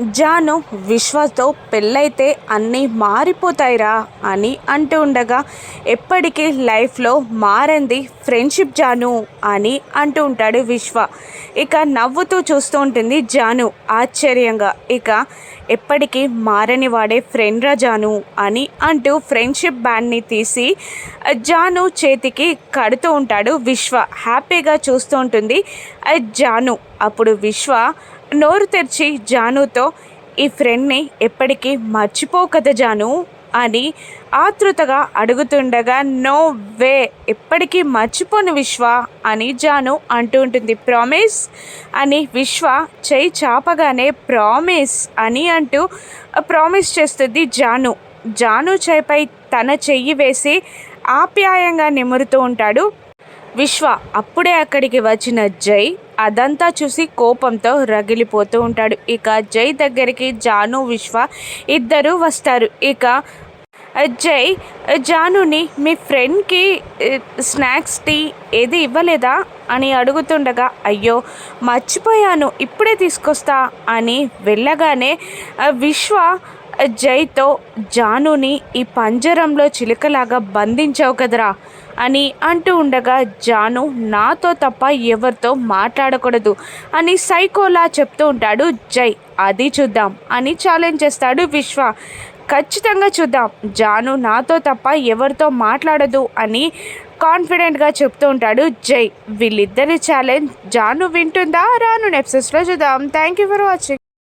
జాను విశ్వతో పెళ్ళైతే అన్నీ మారిపోతాయిరా అని అంటూ ఉండగా ఎప్పటికీ లైఫ్లో మారంది ఫ్రెండ్షిప్ జాను అని అంటూ ఉంటాడు విశ్వ. ఇక నవ్వుతూ చూస్తూ ఉంటుంది జాను. ఆశ్చర్యంగా ఇక ఎప్పటికీ మారని వాడే ఫ్రెండ్రా జాను అని అంటూ ఫ్రెండ్షిప్ బ్యాండ్ని తీసి జాను చేతికి కడుతూ ఉంటాడు విశ్వ. హ్యాపీగా చూస్తూ ఉంటుంది జాను. అప్పుడు విశ్వ నోరు తెరిచి జానుతో ఈ ఫ్రెండ్ని ఎప్పటికీ మర్చిపో కదా జాను అని ఆతృతగా అడుగుతుండగా నో వే ఎప్పటికీ మర్చిపోను విశ్వ అని జాను అంటూ ఉంటుంది. ప్రామిస్ అని విశ్వ చేయి చాపగానే ప్రామిస్ అని అంటూ ప్రామిస్ చేస్తుంది జాను. జాను చేయిపై తన చెయ్యి వేసి ఆప్యాయంగా నిమురుతూ ఉంటాడు. విశ్వ అప్పుడే అక్కడికి వచ్చిన జై అదంతా చూసి కోపంతో రగిలిపోతూ ఉంటాడు. ఇక జై దగ్గరికి జాను విశ్వ ఇద్దరు వస్తారు. ఇక జై జానుని మీ ఫ్రెండ్కి స్నాక్స్ టీ ఏది ఇవ్వలేదా అని అడుగుతుండగా అయ్యో మర్చిపోయాను ఇప్పుడే తీసుకొస్తా అని వెళ్ళగానే విశ్వ జైతో జానుని ఈ పంజరంలో చిలుకలాగా బంధించావు కదరా అని అంటూ ఉండగా జాను నాతో తప్ప ఎవరితో మాట్లాడకూడదు అని సైకోలా చెప్తూ ఉంటాడు జై. అది చూద్దాం అని ఛాలెంజ్ చేస్తాడు విశ్వ. ఖచ్చితంగా చూద్దాం. జాను నాతో తప్ప ఎవరితో మాట్లాడదు అని కాన్ఫిడెంట్గా చెప్తూ ఉంటాడు జై. వీళ్ళిద్దరి ఛాలెంజ్ జాను వింటుందా? రాను నెప్సెస్లో చూద్దాం. Thank you for watching